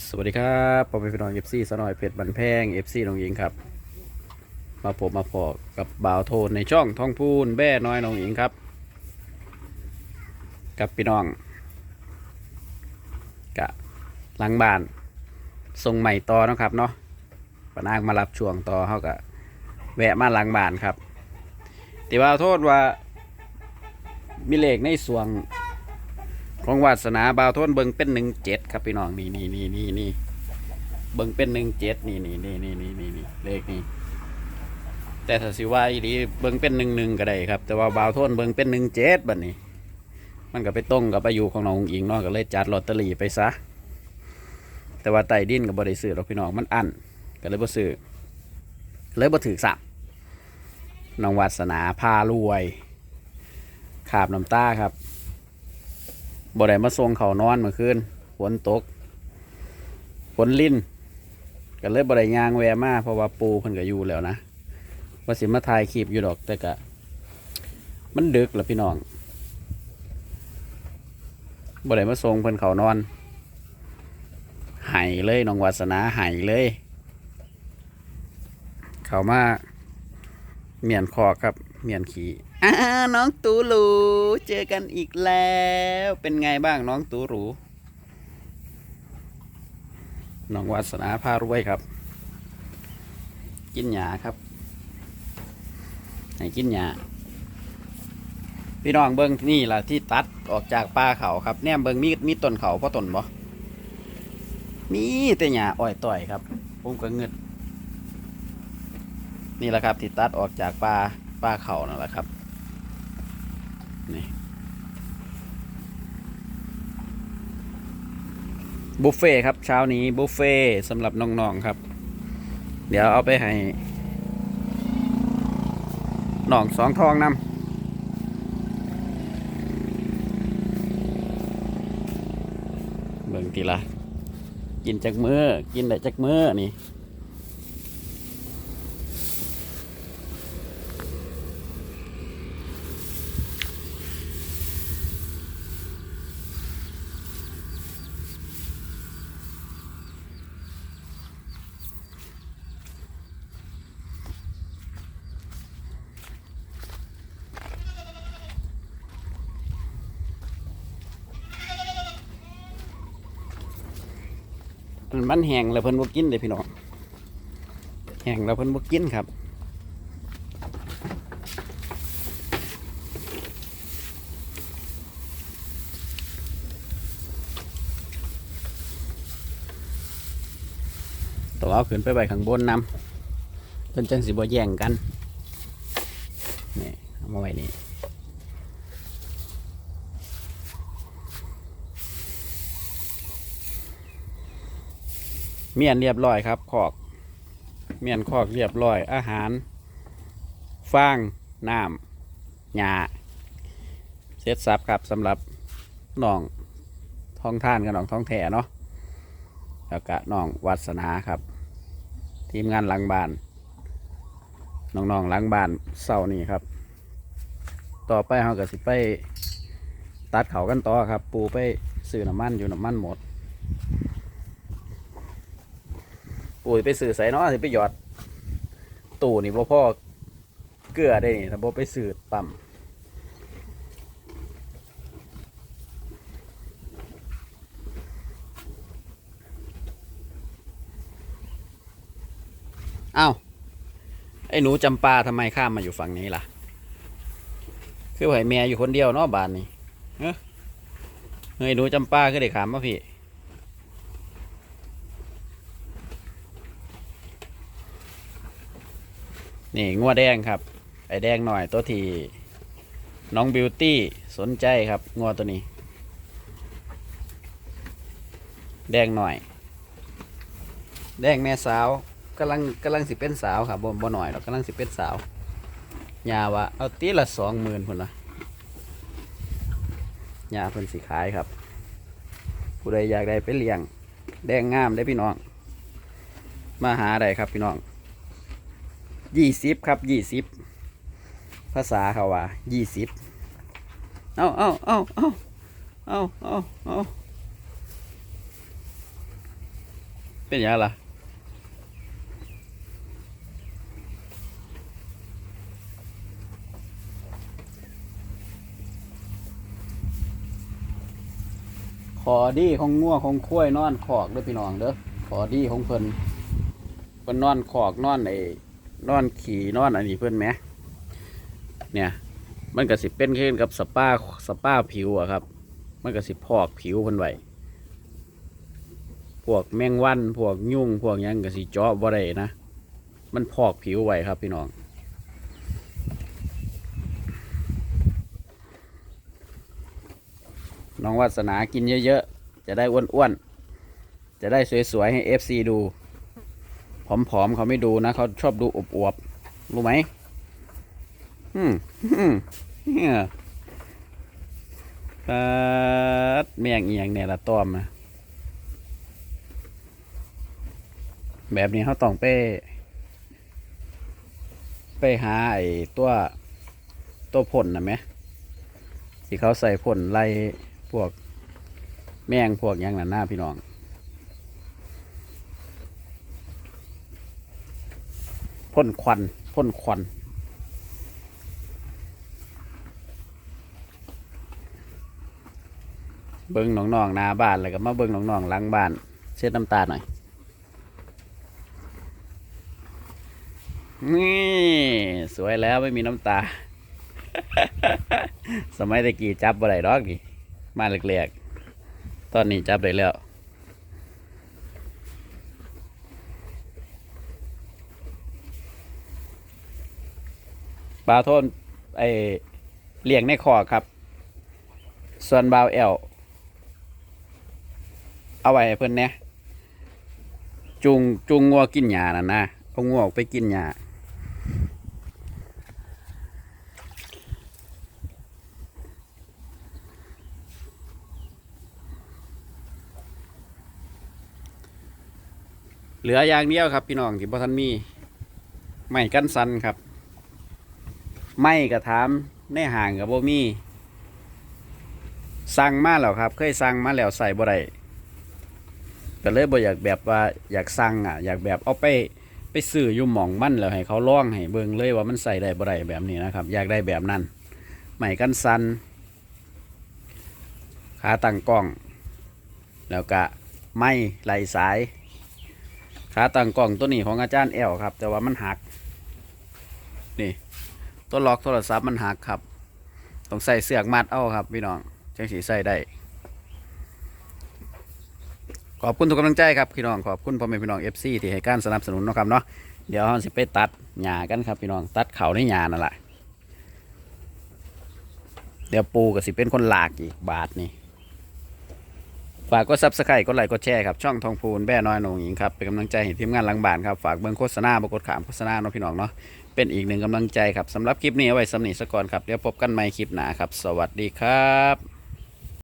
สวัสดีครับผมเป็นพี่น้องเอฟซีสนอยเพชรบันแพงเอฟซีน้องหญิงครับ มาผมมาพอกับบ่าวโทนในช่องท้องพูนแบ่น้อยน้องหญิงครับ กับพี่น้องกะหลังบ้านทรงใหม่ต่อนะครับเนาะปนางมารับช่วงต่อเขากะแวะมาหลังบ้านครับแต่ว่าโทษว่ามีเหลขในส่วง ของวาสนาบาวทนเบิงเป็นหนึ่งเจ็ดครับพี่น้องนี่นี่นี่นี่นี่เบิงเป็นหนึ่งเจ็ดนี่นี่นี่นี่นี่นี่นี่เลขนี้แต่ถ้าสิว่าอีดีเบิงเป็นหนึ่งหนึ่งก็ได้ครับ แต่ว่าบาวทนเบิงเป็นหนึ่งเจ็ดบัดนี้ มันก็ไปตรงกับอายุของน้องอิงเนาะก็เลยจัดลอตเตอรี่ไปซะแต่ว่าไต่ดินกับบริสือหรอกพี่น้องมันอันก็เลยบ่ซื้อเลยบ่ถือสับน้องวาสนาพารวย ขาบน้ำตาครับ บ่ได้มาส่งเขานอนเมื่อคืนฝนตกฝนลิ้นก็เลยบ่ได้ยางแวมาเพราะว่าปูเพิ่นก็อยู่แล้วนะว่าสิมาถ่ายคลิปอยู่ดอกแต่ก็มันดึกแล้วพี่น้องบ่ได้มาส่งเพิ่นเขานอนไห้เลยน้องวาสนาไห้เลย เขามาเมียนคอครับ เมียนขี่ อ่าน้องตูหรูเจอกันอีกแล้ว เป็นไงบ้างน้องตูหรูน้องวาสนาพารวยครับ กินหยาครับให้กินหยาพี่น้องเบิ้งนี่แหละที่ตัดออกจากป่าเขาครับแนมเบิ้งมีมีต้นเขาเพราะต้นบ่มีแต่หยาอ้อยต่อยครับผมก็เงิดนี่แหละครับที่ตัดออกจากป่าป่าเขานั่นแหละครับ นี่บุฟเฟ่ครับเช้านี้บุฟเฟ่สำหรับน้องๆครับ เดี๋ยวเอาไปให้น้องสองทองนำเบิ่งทีละกินจากมือกินได้จากมือนี่ มันมันแห้งแล้วเพิ่นบ่กินเลยพี่น้องแห้งแล้วเพิ่นบ่กินครับต้องเอาขึ้นไปไว้ข้างบนนำเพิ่นจังสิบ่แย่งกันเอามาไว้นี่ เมียนเรียบร้อยครับขอก เมียนขอกเรียบร้อย อาหาร ฟางน้ำหญ้าเสร็จสับครับสำหรับน้องท้องท่านกับน้องท้องแถ่เนาะแล้วก็น้องวัสนาครับ ทีมงานหลังบ้านน้องๆหลังบ้านเศร้านี่ครับ ต่อไปเราก็สิไปตัดเขากันต่อครับ ปูไปซื้อน้ำมันอยู่น้ำมันหมด ปุ๋ยไปสื่อใส่เนาะสิไปหยอด ตู่นี่บ่พ่อเกลือได้นี่ถ้าบ่ไปสื่อปั๊มอ้าวไอ้หนูจำปาทำไมข้ามมาอยู่ฝั่งนี้ล่ะ คือไหวแม่อยู่คนเดียวเนาะบ้านนี้เฮ้ยเฮ้หนูจำปาคือเด็กขามมาพี่ นี่งัวแดงครับ ไอแดงหน่อยตัวที่น้องบิวตี้สนใจครับงัวตัวนี้ แดงหน่อย แดงแม่สาวกำลังกำลังสิเป็นสาวครับบ่บ่หน่อยหรอกกำลังสิเป็นสาวยาวะเอาตีละสองหมื่นพุ่นละยาเพิ่นสิขายครับ ผู้ใดอยากได้ไปเลี้ยง แดงงามได้พี่น้อง มาหาได้ครับพี่น้อง ยี่สิบครับยี่สิบภาษาเขาว่ายี่สิบเอาเอาเอาเอาเอาเอาเอาเป็นยังไงล่ะขอดีของงัวของคุ้ยนอนขอกเด้อพี่น้องเด้อขอดีของเพิ่นเพิ่นนอนขอกนอนไอ นอนขี่นอนอันนี้เพิ่อนไหมเนี่ย มันก็สิเป็นขึ้นกับสปาสปาผิวอะครับ มันก็สิพอกผิวเพิ่นไหวพวกแมงวันพวกยุ่งพวกยังก็สิเจาะบ่ได้นะ มันพอกผิวไว้ครับพี่น้องน้องวาสนากินเยอะๆ จะได้อ้วนๆ จะได้สวยๆ ให้ FC ดู ผอมๆเขาไม่ดูนะเขาชอบดูอวบๆรู้ไหมอืมอืมเนี่ยปัดแมงเอียงเนี่ยละต้อมนะแบบนี้เขาต้องไปไปหาไอ้ตัวตัวพ่นนะไหมที่เขาใส่พ่นไล่พวกแมงพวกยังนั่นหน้าพี่น้อง พ่นควันพ่นควันเบิ้งน้องๆหน้าบ้านแล้วก็มาเบิ้งน้องๆหลังบ้าน เช็ดน้ำตาหน่อยนี่สวยแล้วไม่มีน้ำตา สมัยตะกี้จับบ่ได้ดอกนี่มาเล็กๆตอนนี้จับได้แล้ว ปลาโทนไอเลี้ยงในคอครับ ส่วนบาวแอลเอาไว้เพิ่อนเนี่ยจุงจุงงัวกินหญ้าน่ะนะเอางัวออกไปกินหญ้าเหลืออย่างเดียวครับ พี่น้องที่บ่ทันมี ไม่กันสันครับ ไม่กระถามในห่างกับบ่มีสั่งมาแล้วครับ เคยสั่งมาแล้วใส่บ่ได้ก็เลยบ่อยากแบบว่าอยากสั่งอะ อยากแบบเอาไปไปซื้ออยู่หม่องมั่นแล้วให้เขาล่องให้เบิ่งเลยว่ามันใส่ได้บ่ได้แบบนี้นะครับ อยากได้แบบนั้นไม่กันสันขาตั้งกล้อง แล้วก็ไม่ไหลสายขาตั้งกล้องตัวนี้ของอาจารย์แอลครับ แต่ว่ามันหักนี่ ตัวล็อกโทรศัพท์มันหักครับ ต้องใส่เสือกมัดเอาครับพี่น้องจังสีใส่ได้ ขอบคุณทุกกำลังใจครับพี่น้องขอบคุณพ่อแม่พี่น้องเอฟซีที่ให้การสนับสนุนนะครับเนาะเดี๋ยวเราสิไปตัดหญ้ากันครับพี่น้องตัดเขาในหญ้านั่นแหละเดี๋ยวปูกับสิเป็นคนหลากอีกบาทนี่ ฝากกดซับสไครต์กดไลค์กดแชร์ครับช่องทองพูนแบ่น้อยหนงหญิงครับเป็นกำลังใจให้ทีมงานหลังบ้านครับฝากเบิ่งโฆษณาบกดขามโฆษณาเนาะพี่น้องเนาะเป็นอีกหนึ่งกำลังใจครับสำหรับคลิปนี้เอาไว้สำนีสก่อนครับเดี๋ยวพบกันใหม่คลิปหน้าครับ สวัสดีครับ